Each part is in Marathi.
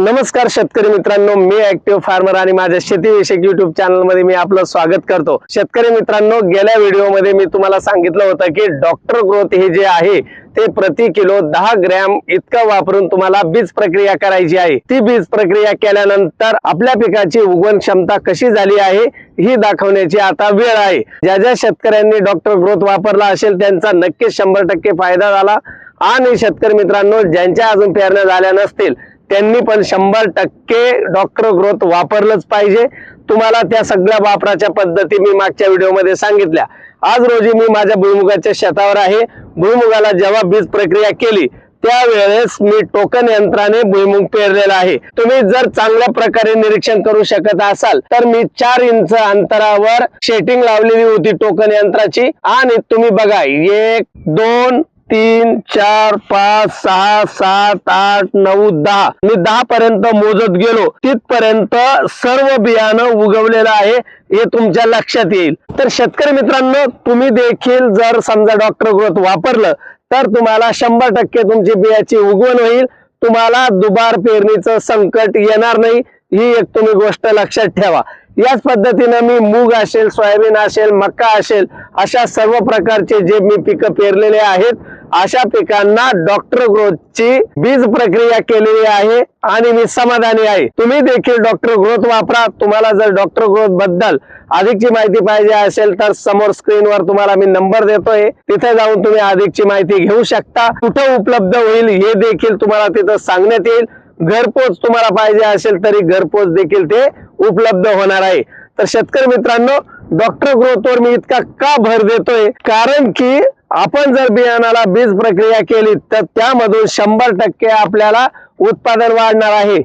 नमस्कार शेतकरी मित्रांनो मी ऍक्टिव्ह फार्मर आणि माझ्या शेतीविषयक युट्यूब चॅनलमध्ये मी आपलं स्वागत करतो. शेतकरी मित्रांनो गेल्या व्हिडिओमध्ये मी तुम्हाला सांगितलं होतं की डॉक्टर ग्रोथ हे जे आहे ते प्रति किलो दहा ग्रॅम इतकं वापरून तुम्हाला बीज प्रक्रिया करायची आहे. ती बीज प्रक्रिया केल्यानंतर आपल्या पिकाची उगवण क्षमता कशी झाली आहे ही दाखवण्याची आता वेळ आहे. ज्या ज्या शेतकऱ्यांनी डॉक्टर ग्रोथ वापरला असेल त्यांचा नक्कीच शंभर टक्के फायदा झाला. आणि शेतकरी मित्रांनो ज्यांच्या अजून पेरण्या झाल्या नसतील त्यांनी पण शंभर टक्के डॉक्टर ग्रोथ वापरलंच पाहिजे. तुम्हाला त्या सगळ्या वापराच्या पद्धती मी मागच्या व्हिडिओमध्ये सांगितल्या. आज रोजी मी माझ्या भुईमुगाच्या शेतावर आहे. भुईमुगाला जेव्हा बीज प्रक्रिया केली त्यावेळेस मी टोकन यंत्राने भुईमुग पेरलेला आहे. तुम्ही जर चांगल्या प्रकारे निरीक्षण करू शकत असाल तर मी चार इंच अंतरावर शेटिंग लावलेली होती टोकन यंत्राची. आणि तुम्ही बघा एक दोन तीन चार पाच सहा सात आठ नऊ दहा. मी दहा पर्यंत मोजत गेलो. तिथपर्यंत सर्व बियाणं उगवलेलं आहे. हे तुमच्या लक्षात येईल. तर शेतकरी मित्रांनो तुम्ही देखील जर समजा डॉक्टर ग्रोथ वापरलं तर तुम्हाला शंभर टक्के तुमची बियाची उगवण होईल. तुम्हाला दुबार पेरणीचं संकट येणार नाही. ही एक तुम्ही गोष्ट लक्षात ठेवा. याच पद्धतीनं मी मूग असेल सोयाबीन असेल मक्का असेल अशा सर्व प्रकारचे जे मी पिकं पेरलेले आहेत अशा पिकांना डॉक्टर ग्रोथची बीज प्रक्रिया केलेली आहे आणि मी समाधानी आहे. तुम्ही देखील डॉक्टर ग्रोथ वापरा. तुम्हाला जर डॉक्टर ग्रोथबद्दल अधिकची माहिती पाहिजे असेल तर समोर स्क्रीनवर तुम्हाला मी नंबर देतोय. तिथे जाऊन तुम्ही अधिकची माहिती घेऊ शकता. कुठं उपलब्ध होईल हे देखील तुम्हाला तिथं सांगण्यात येईल. घरपोच तुम्हाला पाहिजे असेल तरी घरपोच देखील ते उपलब्ध होणार आहे. तर शेतकरी मित्रांनो डॉक्टर ग्रोथवर मी इतका का भर देतोय? कारण की आपण जर बियाणाला बीज प्रक्रिया केली तर त्यामधून शंभर टक्के आपल्याला उत्पादन वाढणार आहे.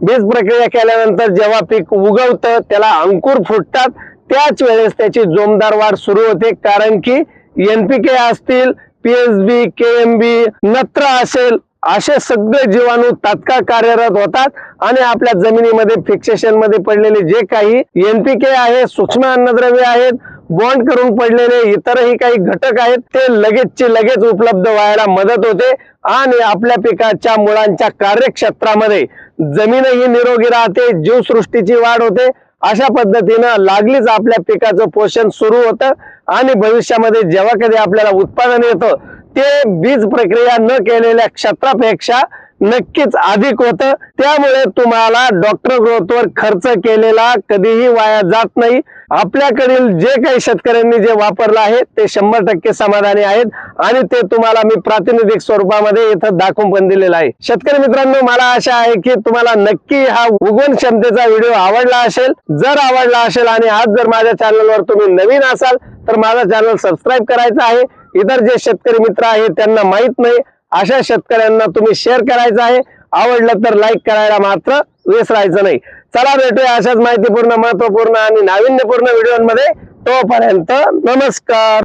बीज प्रक्रिया केल्यानंतर जेव्हा पीक उगवतं त्याला अंकुर फुटतात त्याच वेळेस त्याची जोमदार वाढ सुरू होते. कारण की एनपीके असतील पीएसबी केएमबी नत्र असेल असे सगळे जीवाणू तात्काळ कार्यरत होतात आणि आपल्या जमिनीमध्ये फिक्सेशनमध्ये पडलेले जे काही एनपीके आहे सूक्ष्म अन्नद्रव्य आहेत बॉन्ड करून पडलेले इतरही काही घटक आहेत ते लगेचचे लगेच उपलब्ध व्हायला मदत होते आणि आपल्या पिकाच्या मुळांच्या कार्यक्षेत्रामध्ये जमीनही निरोगी राहते जीवसृष्टीची वाढ होते. अशा पद्धतीनं लागलीच आपल्या पिकाचं पोषण सुरू होतं आणि भविष्यामध्ये जेव्हा कधी आपल्याला उत्पादन येतं ते बीज प्रक्रिया न केलेल्या क्षेत्रापेक्षा नक्कीच अधिक होतं. त्यामुळे तुम्हाला डॉक्टर ग्रोथवर खर्च केलेला कधीही वाया जात नाही. आपल्याकडील जे काही शेतकऱ्यांनी जे वापरलं आहे ते शंभर टक्के समाधानी आहेत आणि ते तुम्हाला मी प्रातिनिधिक स्वरूपामध्ये इथं दाखवून पण दिलेलं आहे. शेतकरी मित्रांनो मला आशा आहे की तुम्हाला नक्की हा उगवण क्षमतेचा व्हिडिओ आवडला असेल. जर आवडला असेल आणि आज जर माझ्या चॅनलवर तुम्ही नवीन असाल तर माझा चॅनल सबस्क्राईब करायचा आहे. इतर जे शेतकरी मित्र आहेत त्यांना माहीत नाही. अशा शेतकऱ्यांना तुम्ही शेअर करायचं आहे. आवडलं तर लाईक करायला मात्र विसरायचं नाही. चला भेटूया अशाच माहितीपूर्ण महत्त्वपूर्ण आणि नाविन्यपूर्ण व्हिडिओमध्ये तोपर्यंत नमस्कार.